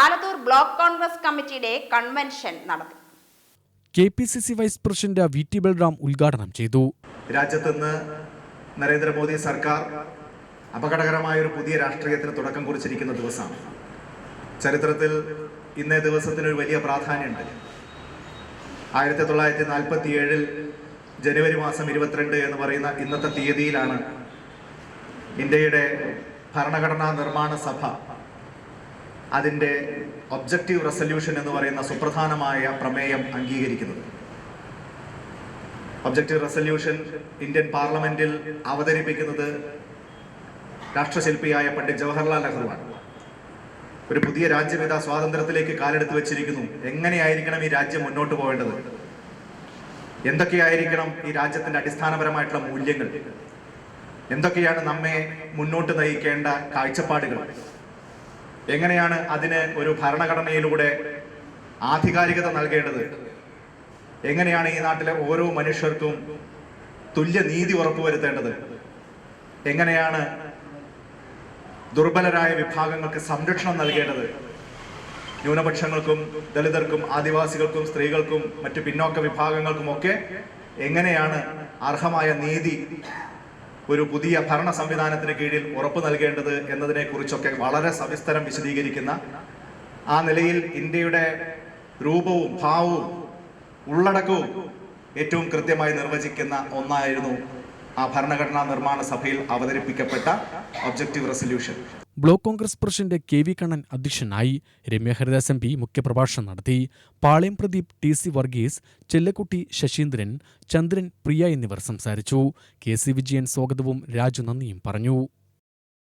Alathur block Congress കമ്മിറ്റിയുടെ convention നടത്തി. K P C C vice president V T Balram ഉദ്ഘാടനം ചെയ്തു. രാജ്യത്തുനിന്ന് നരേന്ദ്രമോദി സർക്കാർ അപകടകരമായ ഒരു പുതിയ രാഷ്ട്രീയത്തിന് തുടക്കം കുറിച്ചിരിക്കുന്ന ദിവസമാണ്. ചരിത്രത്തിൽ ഇന്നേ ദിവസത്തിന് ഒരു വലിയ പ്രാധാന്യമുണ്ട്. ആയിരത്തി തൊള്ളായിരത്തി നാൽപ്പത്തി ഏഴിൽ ജനുവരി മാസം ഇരുപത്തിരണ്ട് എന്ന് പറയുന്ന ഇന്നത്തെ തീയതിയിലാണ് ഇന്ത്യയുടെ ഭരണഘടനാ നിർമ്മാണ സഭ അതിന്റെ ഒബ്ജക്റ്റീവ് റെസൊല്യൂഷൻ എന്ന് പറയുന്ന സുപ്രധാനമായ പ്രമേയം അംഗീകരിക്കുന്നത്. ഒബ്ജക്റ്റീവ് റെസൊല്യൂഷൻ ഇന്ത്യൻ പാർലമെന്റിൽ അവതരിപ്പിക്കുന്നത് രാഷ്ട്രശില്പിയായ പണ്ഡിറ്റ് ജവഹർലാൽ നെഹ്റുവാണ് ഒരു പുതിയ രാജ്യമിത സ്വാതന്ത്ര്യത്തിലേക്ക് കാലെടുത്ത് വെച്ചിരിക്കുന്നു. എങ്ങനെയായിരിക്കണം ഈ രാജ്യം മുന്നോട്ട് പോകേണ്ടത്? എന്തൊക്കെയായിരിക്കണം ഈ രാജ്യത്തിന്റെ അടിസ്ഥാനപരമായിട്ടുള്ള മൂല്യങ്ങൾ? എന്തൊക്കെയാണ് നമ്മെ മുന്നോട്ട് നയിക്കേണ്ട കാഴ്ചപ്പാടുകൾ? എങ്ങനെയാണ് അതിന് ഒരു ഭരണഘടനയിലൂടെ ആധികാരികത നൽകേണ്ടത്? എങ്ങനെയാണ് ഈ നാട്ടിലെ ഓരോ മനുഷ്യർക്കും തുല്യ നീതി ഉറപ്പുവരുത്തേണ്ടത്? എങ്ങനെയാണ് ദുർബലരായ വിഭാഗങ്ങൾക്ക് സംരക്ഷണം നൽകേണ്ടത്? ന്യൂനപക്ഷങ്ങൾക്കും ദളിതർക്കും ആദിവാസികൾക്കും സ്ത്രീകൾക്കും മറ്റു പിന്നോക്ക വിഭാഗങ്ങൾക്കും ഒക്കെ എങ്ങനെയാണ് അർഹമായ നീതി ഒരു പുതിയ ഭരണ സംവിധാനത്തിന് കീഴിൽ ഉറപ്പു നൽകേണ്ടത് എന്നതിനെ കുറിച്ചൊക്കെ വളരെ സവിസ്തരം വിശദീകരിക്കുന്ന ആ നിലയിൽ ഇന്ത്യയുടെ രൂപവും ഭാവവും ഉള്ളടക്കവും ഏറ്റവും കൃത്യമായി നിർവചിക്കുന്ന ഒന്നായിരുന്നു ആ ഭരണഘടനാ നിർമ്മാണ സഭയിൽ അവതരിപ്പിക്കപ്പെട്ട objective resolution block Congress president K V Kannan അധ്യക്ഷനായി രമ്യ ഹരിദാസ് എം പി മുഖ്യപ്രഭാഷണം നടത്തി. പാളയം പ്രദീപ് ടി സി വർഗീസ് ചെല്ലക്കുട്ടി ശശീന്ദ്രൻ ചന്ദ്രൻ പ്രിയ എന്നിവർ സംസാരിച്ചു. കെ സി വിജയൻ സ്വാഗതവും രാജു നന്ദിയും പറഞ്ഞു.